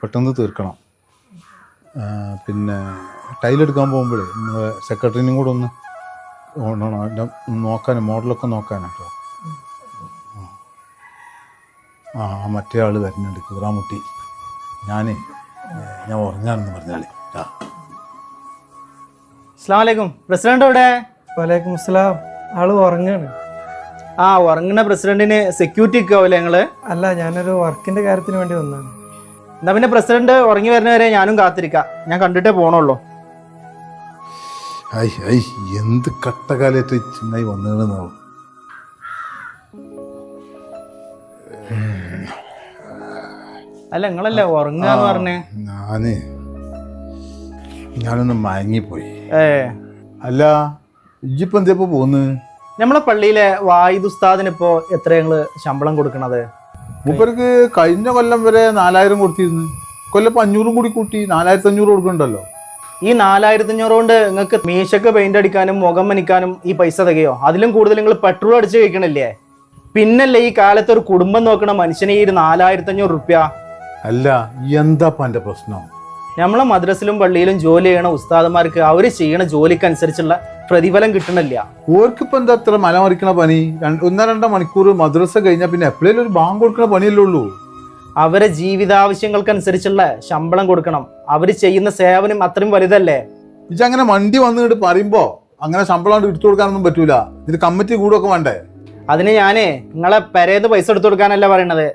പെട്ടെന്ന് തീർക്കണം. പിന്നെ ടൈലെടുക്കാൻ പോകുമ്പോഴേ സെക്രട്ടറിനും കൂടെ ഒന്ന് ഓടണം അതിന്റെ നോക്കാൻ മോഡലൊക്കെ നോക്കാനാട്ടോ ആ ആ മറ്റേ ആൾ വരുന്നുണ്ട് കുതിരാമുട്ടി. ഞാനേ ഞാൻ ഉറങ്ങാനെന്ന് പറഞ്ഞാൽ അസ്ലാമലൈക്കും പ്രസിഡന്റ് എവിടെ? വലൈക്കും അസ്സലാം. ആൾ ഉറങ്ങാണ്. ആ ഉറങ്ങുന്ന പ്രസിഡന്റിന് സെക്യൂരിറ്റി ഒക്കെ ആവില്ല ഞങ്ങൾ അല്ല ഞാനൊരു വർക്കിന്റെ കാര്യത്തിന് വേണ്ടി വന്നതാണ്. എന്നാ പിന്നെ പ്രസിഡന്റ് ഉറങ്ങി വരുന്നവരെ ഞാനും കാത്തിരിക്കാം. ഞാൻ കണ്ടിട്ടേ പോണുള്ളൂ. ഐ ഐ എന്ത് കട്ടകാലേറ്റ് ചിന്നായി വന്നതെന്നാവും അല്ല നിങ്ങളല്ലേ ഉറങ്ങാന്ന് പറഞ്ഞേ? ഞാൻ ഞാനൊന്ന് മയങ്ങിപ്പോയി. ഏ. അല്ല എന്തേപ്പോ പോന്ന്? നമ്മളെ പള്ളിയിലെ വായിദ് ഉസ്താദിന് ഇപ്പോ എത്ര ഞങ്ങൾ ശമ്പളം കൊടുക്കണത്? മൂപ്പർക്ക് കഴിഞ്ഞ കൊല്ലം വരെ നാലായിരം കൊടുത്തിരുന്നു. കൊല്ലം അഞ്ഞൂറും കൂടി കൂട്ടി നാലായിരത്തി അഞ്ഞൂറ് കൊടുക്കണ്ടല്ലോ? ഈ നാലായിരത്തി അഞ്ഞൂറ് കൊണ്ട് നിങ്ങൾക്ക് മീശക്ക് പെയിന്റ് അടിക്കാനും മുഖം മനിക്കാനും ഈ പൈസ തികയോ? അതിലും കൂടുതൽ നിങ്ങൾ പെട്രോൾ അടിച്ച് കഴിക്കണില്ലേ? പിന്നല്ലേ ഈ കാലത്ത് ഒരു കുടുംബം നോക്കണ മനുഷ്യനെ ഈ ഒരു നാലായിരത്തി അഞ്ഞൂറ് റുപ്യ? അല്ല എന്താ എന്റെ പ്രശ്നം? നമ്മളെ മദ്രസിലും പള്ളിയിലും ജോലി ചെയ്യണ ഉസ്താദന്മാർക്ക് അവർ ചെയ്യണ ജോലിക്കനുസരിച്ചുള്ള പ്രതിഫലം കിട്ടണില്ല. ഓർക്കിപ്പോ എന്താ അത്ര മലമറിക്കണ പണി? ഒന്നര ഒന്നോ രണ്ടോ മണിക്കൂർ മദ്രസ കഴിഞ്ഞാൽ പിന്നെ എപ്പോഴേലും ഒരു ബാങ്ക് കൊടുക്കണ പണിയല്ലേ ഉള്ളൂ. അവരെ ജീവിതാവശ്യങ്ങൾക്കനുസരിച്ചുള്ള ശമ്പളം കൊടുക്കണം. അവർ ചെയ്യുന്ന സേവനം അത്രയും വലുതല്ലേ? ഇത് അങ്ങനെ വണ്ടി വന്നിട്ട് പറയുമ്പോ അങ്ങനെ ശമ്പളം എടുത്തു കൊടുക്കാനൊന്നും പറ്റൂല. ഇത് കമ്മിറ്റി കൂടൊക്കെ വേണ്ടേ? അതിന് ഞാനേ നിങ്ങളെ പെരേന്ന് പൈസ എടുത്തു കൊടുക്കാനല്ല പറയണത്?